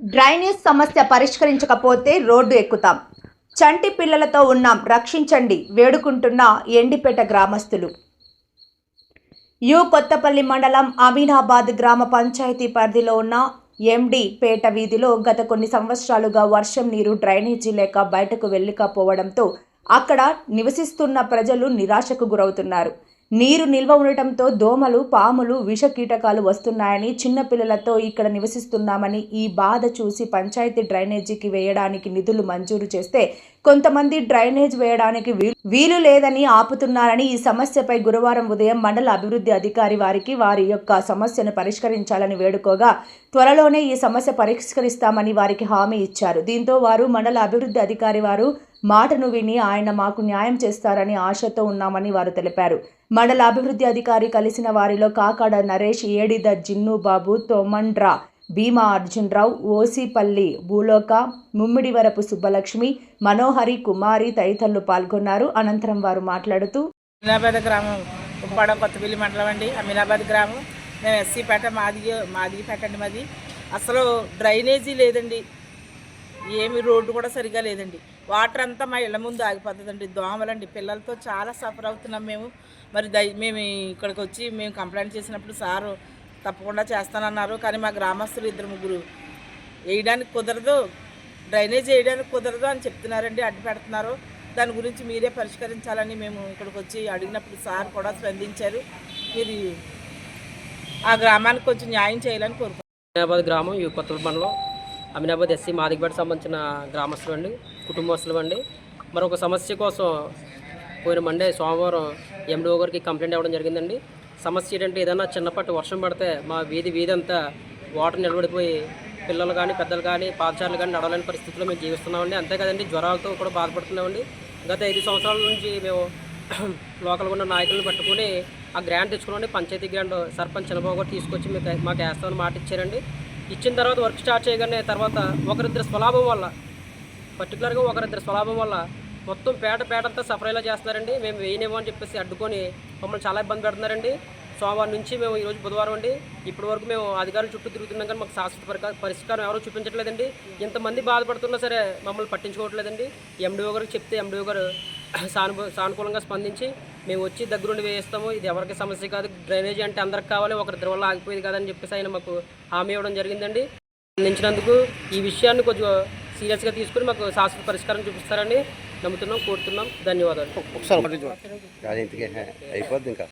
Drainage సమస్య పరిష్కరించకపోతే road ఎక్కుతాం. చంటి పిల్లలతో ఉన్నాం రక్షించండి వేడుకుంటున్న ఎండిపేట గ్రామస్తులు. యు కొత్తపల్లి మండలం అమీనాబాద్ గ్రామ పంచాయతీ పరిధిలో ఉన్న ఎండి పేట వీధిలో గత కొన్ని సంవత్సరాలుగా వర్షం నీరు డ్రైనేజీ లేక బయటకు వెళ్ళకపోవడంతో అక్కడ నివసిస్తున్న ప్రజలు నిరాశకు గురవుతున్నారు. నీరు నిల్వ ఉండటంతో దోమలు పాములు విష కీటకాలు వస్తున్నాయని చిన్నపిల్లలతో ఇక్కడ నివసిస్తున్నామని ఈ బాధ చూసి పంచాయతీ డ్రైనేజీకి వేయడానికి నిధులు మంజూరు చేస్తే కొంతమంది డ్రైనేజ్ వేయడానికి వీ- వీలు లేదని ఆపుతున్నారని ఈ సమస్యపై గురువారం ఉదయం మండల అభివృద్ధి అధికారి వారికి వారి యొక్క సమస్యను పరిష్కరించాలని వేడుకోగా త్వరలోనే ఈ సమస్య పరిష్కరిస్తామని వారికి హామీ ఇచ్చారు. దీంతో వారు మండల అభివృద్ధి అధికారి వారు మాటను విని ఆయన మాకు న్యాయం చేస్తారని ఆశతో ఉన్నామని వారు తెలిపారు. మండల అభివృద్ధి అధికారి కలిసిన వారిలో కాకాడ నరేష్ ఏడిద జిన్ను బాబు తోమండ్రా భీమా అర్జున్రావు ఓసిపల్లి భూలోక ముమ్మిడివరపు సుబ్బలక్ష్మి మనోహరి కుమారి తదితరులు పాల్గొన్నారు. అనంతరం వారు మాట్లాడుతూ అమీనాబాద్ గ్రామం ఉప్పాడ కొత్తపల్లి మండలం అండి. అమీనాబాద్ గ్రామం మేము ఎస్సీపేట మాది మాదిగిపేట అండి మాది. అసలు డ్రైనేజీ లేదండి. ఏమి రోడ్డు కూడా సరిగా లేదండి. వాటర్ అంతా మా ఇళ్ళ ముందు ఆగిపోతుందండి. దోమలండి. పిల్లలతో చాలా సఫర్ అవుతున్నాం మేము. మరి దై మేము ఇక్కడికి వచ్చి మేము కంప్లైంట్ చేసినప్పుడు సారు తప్పకుండా చేస్తానన్నారు. కానీ మా గ్రామస్తులు ఇద్దరు ముగ్గురు వేయడానికి కుదరదు. డ్రైనేజ్ వేయడానికి కుదరదు అని చెప్తున్నారండి. అడ్డు పెడుతున్నారు. దాని గురించి మీరే పరిష్కరించాలని మేము ఇక్కడికి వచ్చి అడిగినప్పుడు సార్ కూడా స్పందించారు. మీరు ఆ గ్రామానికి కొంచెం న్యాయం చేయాలని కోరుకుంటున్నాను. అమీనాబాద్ గ్రామం ఈ కొత్త మండలం అమీనాబాద్ ఎస్సీ మాదిగపేట సంబంధించిన గ్రామస్తులు అండి కుటుంబస్తులు అండి. మరి ఒక సమస్య కోసం పోయిన మండే సోమవారం ఎండిఓ గారికి కంప్లైంట్ ఇవ్వడం జరిగిందండి. సమస్య ఏంటంటే ఏదైనా చిన్నపాటి వర్షం పడితే మా వీధి వీధి అంతా వాటర్ నిలబడిపోయి పిల్లలు కానీ పెద్దలు కానీ పాదచారులు కానీ నడవలేని పరిస్థితుల్లో మేము జీవిస్తున్నామండి. అంతేకాదండి జ్వరాలతో కూడా బాధపడుతున్నామండి. గత ఐదు సంవత్సరాల నుంచి మేము లోకల్గా ఉన్న నాయకులను పట్టుకొని ఆ గ్రాంట్ తెచ్చుకున్నాండి పంచాయతీ గ్రాంట్ సర్పంచ్ చంద్రబాబు గారు తీసుకొచ్చి మీకు మాకు వేస్తామని మాట ఇచ్చారండి. ఇచ్చిన తర్వాత వర్క్ స్టార్ట్ చేయగానే తర్వాత ఒకరిద్దరు స్వలాభం వల్ల పర్టికులర్గా ఒకరిద్దరు స్వలాభం వల్ల మొత్తం పేట పేటంతా సఫరైలా చేస్తున్నారండి. మేము వేయనివ్వం చెప్పేసి అడ్డుకొని మమ్మల్ని చాలా ఇబ్బంది పెడుతున్నారండి. సోమవారం నుంచి మేము ఈరోజు బుధవారం అండి. ఇప్పటి వరకు మేము అధికారుల చుట్టూ తిరుగుతున్నాం కానీ మాకు శాశ్వత పరిష్కారం ఎవరూ చూపించట్లేదండి. ఇంతమంది బాధపడుతున్నా సరే మమ్మల్ని పట్టించుకోవట్లేదండి. ఎండిఓ గారికి చెప్తే ఎండిఓ గారు సానుభూ సానుకూలంగా స్పందించి మేము వచ్చి దగ్గరుండి వేయిస్తాము. ఇది ఎవరికి సమస్య కాదు. డ్రైనేజీ అంటే అందరికి కావాలి. ఒకరిద్దరి వల్ల ఆగిపోయింది కాదని చెప్పేసి ఆయన మాకు హామీ ఇవ్వడం జరిగిందండి. స్పందించినందుకు ఈ విషయాన్ని కొంచెం సీరియస్గా తీసుకుని మాకు శాశ్వత పరిష్కారం చూపిస్తారని నమ్ముతున్నాం కోరుతున్నాం. ధన్యవాదాలు. ఒకసారి అయిపోద్ది ఇంకా.